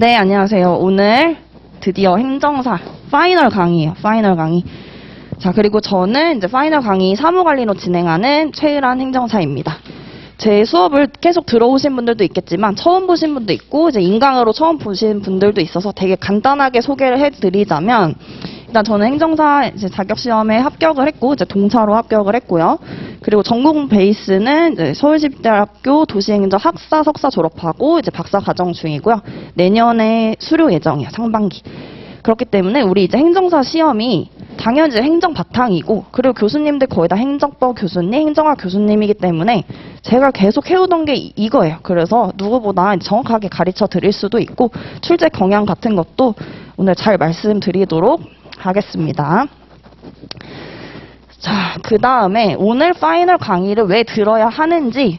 네, 안녕하세요. 오늘 드디어 행정사 파이널 강의예요. 파이널 강의. 자, 그리고 저는 이제 파이널 강의 사무관리로 진행하는 최일한 행정사입니다. 제 수업을 계속 들어오신 분들도 있겠지만 처음 보신 분도 있고 이제 인강으로 처음 보신 분들도 있어서 되게 간단하게 소개를 해드리자면 일단 저는 행정사 이제 자격 시험에 합격을 했고 이제 동차로 합격을 했고요. 그리고 전공 베이스는 이제 서울시립대학교 도시행정 학사 석사 졸업하고 이제 박사 과정 중이고요. 내년에 수료 예정이에요. 상반기. 그렇기 때문에 우리 이제 행정사 시험이 당연히 이제 행정 바탕이고 그리고 교수님들 거의 다 행정법 교수님, 행정학 교수님이기 때문에 제가 계속 해오던 게 이- 이거예요. 그래서 누구보다 정확하게 가르쳐 드릴 수도 있고 출제 경향 같은 것도 오늘 잘 말씀드리도록 하겠습니다. 자, 그 다음에 오늘 파이널 강의를 왜 들어야 하는지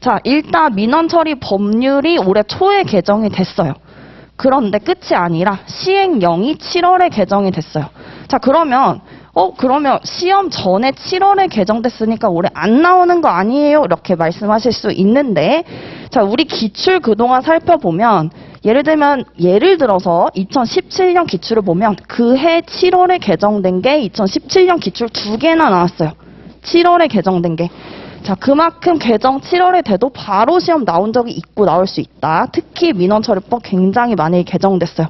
자, 일단 민원 처리 법률이 올해 초에 개정이 됐어요. 그런데 끝이 아니라 시행령이 7월에 개정이 됐어요. 자, 그러면 어, 그러면 시험 전에 7월에 개정됐으니까 올해 안 나오는 거 아니에요? 이렇게 말씀하실 수 있는데 자, 우리 기출 그동안 살펴보면 예를 들면 예를 들어서 2017년 기출을 보면 그 해 7월에 개정된 게 2017년 기출 두 개나 나왔어요. 7월에 개정된 게. 자, 그만큼 개정 7월에 돼도 바로 시험 나온 적이 있고 나올 수 있다. 특히 민원 처리법 굉장히 많이 개정됐어요.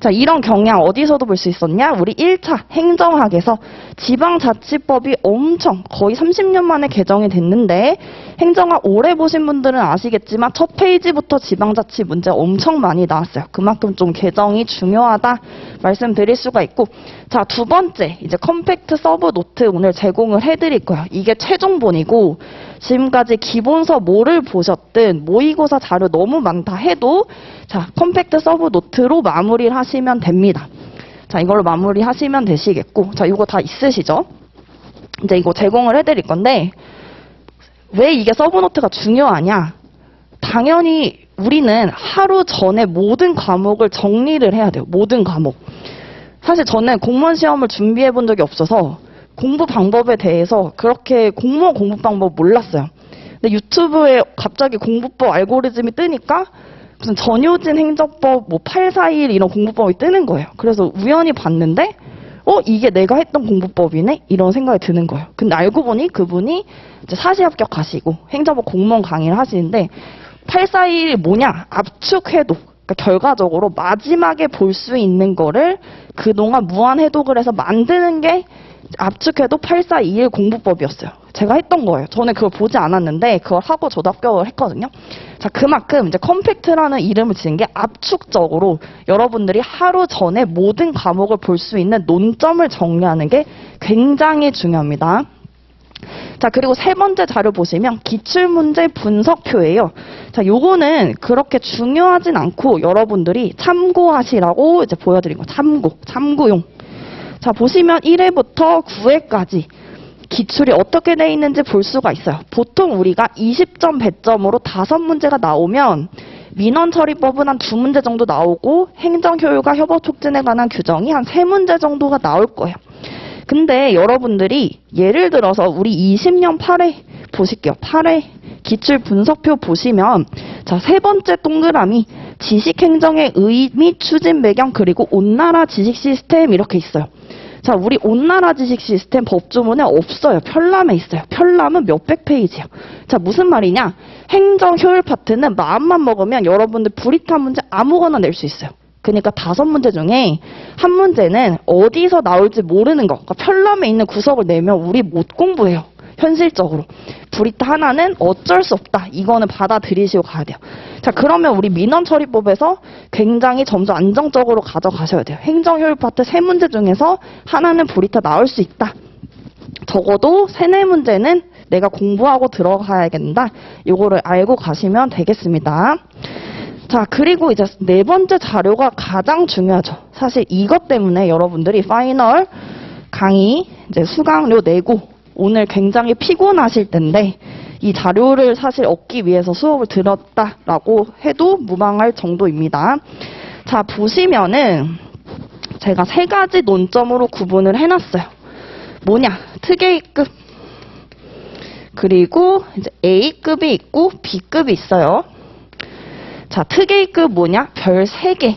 자, 이런 경향 어디서도 볼 수 있었냐? 우리 1차 행정학에서 지방자치법이 엄청 거의 30년 만에 개정이 됐는데 행정학 오래 보신 분들은 아시겠지만 첫 페이지부터 지방자치 문제 엄청 많이 나왔어요. 그만큼 좀 개정이 중요하다 말씀드릴 수가 있고 자, 두 번째 이제 컴팩트 서브 노트 오늘 제공을 해드릴 거예요. 이게 최종본이고 지금까지 기본서 뭐를 보셨든 모의고사 자료 너무 많다 해도 자, 컴팩트 서브 노트로 마무리를 하시면 됩니다. 자, 이걸로 마무리 하시면 되시겠고 자, 이거 다 있으시죠? 이제 이거 제공을 해드릴 건데 왜 이게 서브노트가 중요하냐? 당연히 우리는 하루 전에 모든 과목을 정리를 해야 돼요. 모든 과목. 사실 저는 공무원 시험을 준비해 본 적이 없어서 공부 방법에 대해서 그렇게 공무원 공부 방법 몰랐어요. 근데 유튜브에 갑자기 공부법 알고리즘이 뜨니까 무슨 전효진 행정법 뭐 841 이런 공부법이 뜨는 거예요. 그래서 우연히 봤는데 어 이게 내가 했던 공부법이네 이런 생각이 드는 거예요. 근데 알고 보니 그분이 사시 합격하시고 행정법 공무원 강의를 하시는데 841이 뭐냐 압축 해독 그러니까 결과적으로 마지막에 볼 수 있는 거를 그동안 무한 해독을 해서 만드는 게 압축해도 8421 공부법이었어요. 제가 했던 거예요. 저는 그걸 보지 않았는데 그걸 하고 저도 합격을 했거든요. 자, 그만큼 이제 컴팩트라는 이름을 지은 게 압축적으로 여러분들이 하루 전에 모든 과목을 볼 수 있는 논점을 정리하는 게 굉장히 중요합니다. 자, 그리고 세 번째 자료 보시면 기출문제 분석표예요. 자, 요거는 그렇게 중요하진 않고 여러분들이 참고하시라고 이제 보여드린 거. 참고, 참고용. 자, 보시면 1회부터 9회까지 기출이 어떻게 돼 있는지 볼 수가 있어요. 보통 우리가 20점 배점으로 다섯 문제가 나오면 민원 처리법은 한 두 문제 정도 나오고 행정 효율과 협업 촉진에 관한 규정이 한 세 문제 정도가 나올 거예요. 근데 여러분들이 예를 들어서 우리 20년 8회 보실게요. 8회 기출 분석표 보시면 자, 세 번째 동그라미 지식행정의 의미, 추진 배경 그리고 온나라 지식 시스템 이렇게 있어요. 자, 우리 온나라 지식 시스템 법조문에 없어요. 편람에 있어요. 편람은 몇백 페이지야. 자, 무슨 말이냐? 행정 효율 파트는 마음만 먹으면 여러분들 불이탄 문제 아무거나 낼 수 있어요. 그러니까 다섯 문제 중에 한 문제는 어디서 나올지 모르는 거. 그러니까 편람에 있는 구석을 내면 우리 못 공부해요. 현실적으로. 브리타 하나는 어쩔 수 없다. 이거는 받아들이시고 가야 돼요. 자, 그러면 우리 민원 처리법에서 굉장히 점점 안정적으로 가져가셔야 돼요. 행정 효율 파트 세 문제 중에서 하나는 브리타 나올 수 있다. 적어도 세네 문제는 내가 공부하고 들어가야 된다. 요거를 알고 가시면 되겠습니다. 자, 그리고 이제 네 번째 자료가 가장 중요하죠. 사실 이것 때문에 여러분들이 파이널 강의 이제 수강료 내고 오늘 굉장히 피곤하실 텐데 이 자료를 사실 얻기 위해서 수업을 들었다라고 해도 무방할 정도입니다. 자, 보시면은 제가 세 가지 논점으로 구분을 해놨어요. 뭐냐? 특A급. 그리고 이제 A급이 있고 B급이 있어요. 자, 특A급 뭐냐? 별 3개.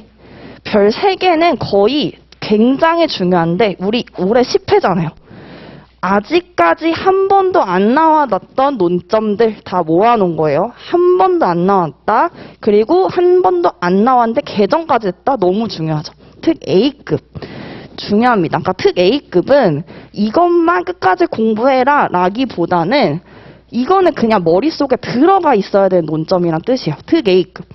별 3개는 거의 굉장히 중요한데, 우리 올해 10회잖아요. 아직까지 한 번도 안 나와놨던 논점들 다 모아놓은 거예요. 한 번도 안 나왔다. 그리고 한 번도 안 나왔는데 개정까지 했다. 너무 중요하죠. 특 A급. 중요합니다. 그러니까 특 A급은 이것만 끝까지 공부해라 라기보다는 이거는 그냥 머릿속에 들어가 있어야 되는 논점이란 뜻이에요. 특 A급.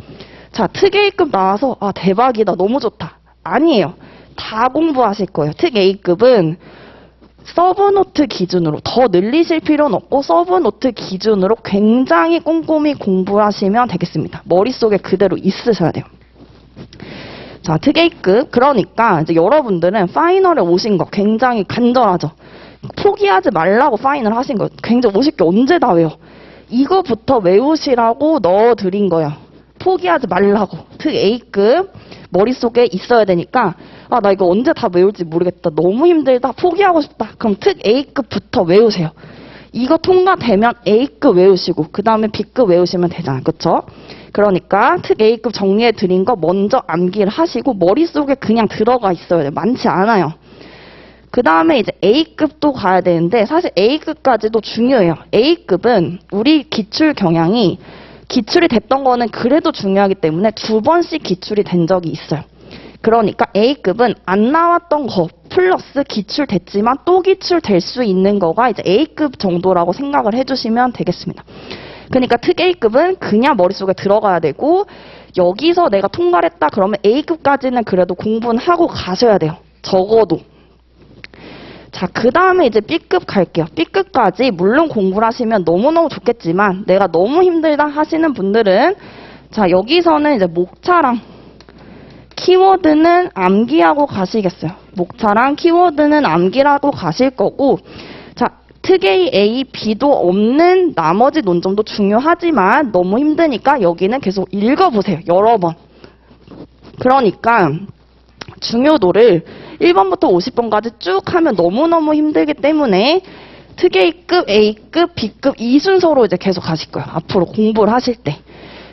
자, 특 A급 나와서 아 대박이다. 너무 좋다. 아니에요. 다 공부하실 거예요. 특 A급은 서브노트 기준으로 더 늘리실 필요는 없고 서브노트 기준으로 굉장히 꼼꼼히 공부하시면 되겠습니다. 머릿속에 그대로 있으셔야 돼요. 자, 특A급. 그러니까 이제 여러분들은 파이널에 오신 거 굉장히 간절하죠. 포기하지 말라고 파이널 하신 거 굉장히 50개 언제 다 외워. 이거부터 외우시라고 넣어드린 거예요. 포기하지 말라고. 특 A급 머릿속에 있어야 되니까 아 나 이거 언제 다 외울지 모르겠다. 너무 힘들다. 포기하고 싶다. 그럼 특 A급부터 외우세요. 이거 통과되면 A급 외우시고 그 다음에 B급 외우시면 되잖아요. 그쵸? 그러니까 특 A급 정리해 드린 거 먼저 암기를 하시고 머릿속에 그냥 들어가 있어야 돼요. 많지 않아요. 그 다음에 이제 A급도 가야 되는데 사실 A급까지도 중요해요. A급은 우리 기출 경향이 기출이 됐던 거는 그래도 중요하기 때문에 두 번씩 기출이 된 적이 있어요. 그러니까 A급은 안 나왔던 거 플러스 기출됐지만 또 기출될 수 있는 거가 이제 A급 정도라고 생각을 해주시면 되겠습니다. 그러니까 특 A급은 그냥 머릿속에 들어가야 되고 여기서 내가 통과를 했다 그러면 A급까지는 그래도 공부는 하고 가셔야 돼요. 적어도. 자, 그 다음에 이제 B급 갈게요. B급까지 물론 공부를 하시면 너무너무 좋겠지만 내가 너무 힘들다 하시는 분들은 자, 여기서는 이제 목차랑 키워드는 암기하고 가시겠어요. 목차랑 키워드는 암기하고 가실 거고 자, 특A A, B도 없는 나머지 논점도 중요하지만 너무 힘드니까 여기는 계속 읽어보세요. 여러 번. 그러니까 중요도를 1번부터 50번까지 쭉 하면 너무너무 힘들기 때문에 특 A급, A급, B급 이 순서로 이제 계속 가실 거예요. 앞으로 공부를 하실 때.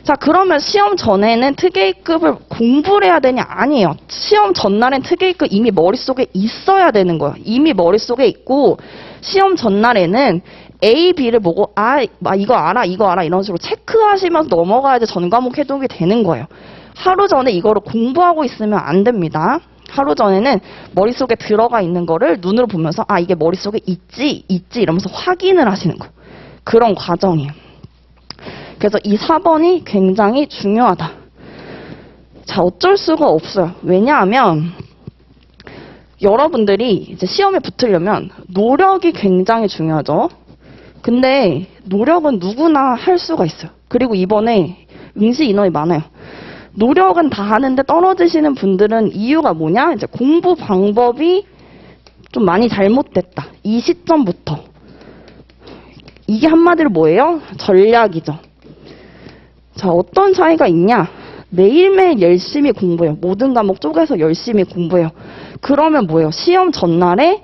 자, 그러면 시험 전에는 특 A급을 공부를 해야 되냐? 아니에요. 시험 전날엔 특 A급 이미 머릿속에 있어야 되는 거예요. 이미 머릿속에 있고 시험 전날에는 A, B를 보고 아, 아, 이거 알아, 이거 알아 이런 식으로 체크하시면서 넘어가야지 전 과목 해독이 되는 거예요. 하루 전에 이거를 공부하고 있으면 안 됩니다. 하루 전에는 머릿속에 들어가 있는 거를 눈으로 보면서 아 이게 머릿속에 있지 있지 이러면서 확인을 하시는 거 그런 과정이에요. 그래서 이 4번이 굉장히 중요하다. 자 어쩔 수가 없어요. 왜냐하면 여러분들이 이제 시험에 붙으려면 노력이 굉장히 중요하죠. 근데 노력은 누구나 할 수가 있어요. 그리고 이번에 응시 인원이 많아요. 노력은 다 하는데 떨어지시는 분들은 이유가 뭐냐? 이제 공부 방법이 좀 많이 잘못됐다. 이 시점부터. 이게 한마디로 뭐예요? 전략이죠. 자, 어떤 차이가 있냐? 매일매일 열심히 공부해요. 모든 과목 쪼개서 열심히 공부해요. 그러면 뭐예요? 시험 전날에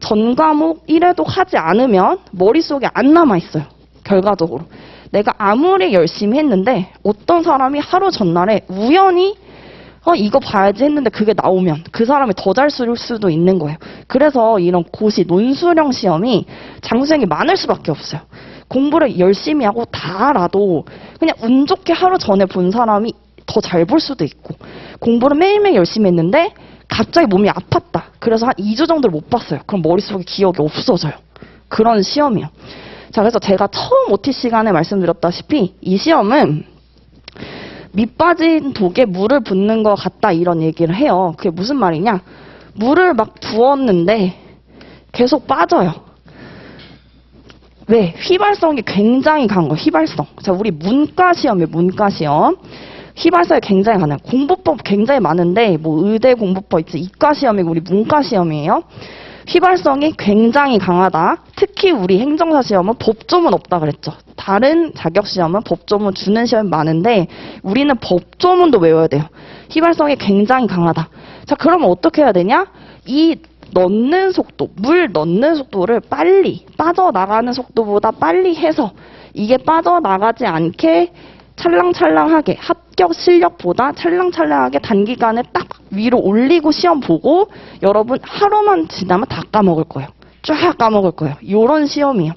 전 과목 1회도 하지 않으면 머릿속에 안 남아있어요. 결과적으로. 내가 아무리 열심히 했는데 어떤 사람이 하루 전날에 우연히 어 이거 봐야지 했는데 그게 나오면 그 사람이 더 잘 쓸 수도 있는 거예요. 그래서 이런 고시 논술형 시험이 장수생이 많을 수밖에 없어요. 공부를 열심히 하고 다 알아도 그냥 운 좋게 하루 전에 본 사람이 더 잘 볼 수도 있고 공부를 매일매일 열심히 했는데 갑자기 몸이 아팠다. 그래서 한 2주 정도를 못 봤어요. 그럼 머릿속에 기억이 없어져요. 그런 시험이요. 자, 그래서 제가 처음 OT 시간에 말씀드렸다시피 이 시험은 밑 빠진 독에 물을 붓는 것 같다 이런 얘기를 해요. 그게 무슨 말이냐? 물을 막 부었는데 계속 빠져요. 왜? 휘발성이 굉장히 강한 거예요. 휘발성. 자, 우리 문과 시험이에요. 문과 시험. 휘발성이 굉장히 강해요. 공부법 굉장히 많은데 뭐 의대 공부법 있지. 이과 시험이고 우리 문과 시험이에요. 휘발성이 굉장히 강하다. 특히 우리 행정사 시험은 법조문 없다 그랬죠. 다른 자격 시험은 법조문 주는 시험이 많은데 우리는 법조문도 외워야 돼요. 휘발성이 굉장히 강하다. 자, 그러면 어떻게 해야 되냐? 이 넣는 속도, 물 넣는 속도를 빨리 빠져나가는 속도보다 빨리 해서 이게 빠져나가지 않게 찰랑찰랑하게 합격 실력보다 찰랑찰랑하게 단기간에 딱 위로 올리고 시험 보고 여러분 하루만 지나면 다 까먹을 거예요. 쫙 까먹을 거예요. 요런 시험이에요.